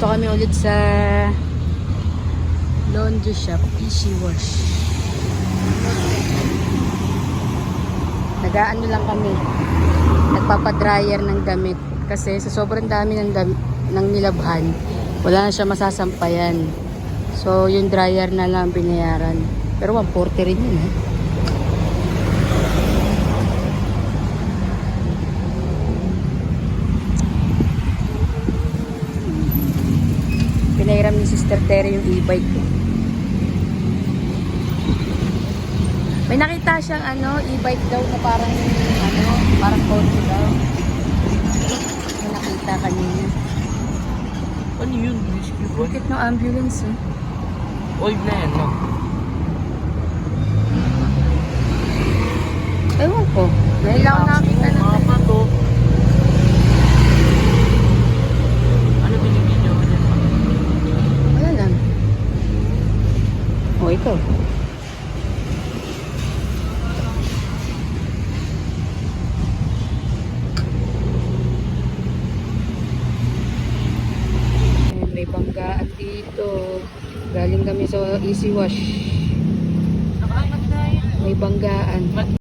Dito kami ulit sa laundry shop, Easy Wash. Nagaano lang kami. Nagpapadryer ng damit. Kasi sa sobrang dami ng, dam- ng nilabhan, wala na siya masasampayan. So, yung dryer na lang binayaran. Pero 140 rin yun eh. Pinairam ni Sister Terry yung e-bike ko. May nakita siyang ano, e-bike daw na parang ano, parang kotse daw. May nakita kanina. Ano yun? Bakit no ambulance eh? Old na yan, no? Ewan ko. Ngayon lang ako nakakita ng Mga pa to. Ano binibidyo ko dyan? Wala lang. O, ito. May banggaan dito. Galing kami sa Easy Wash. May banggaan.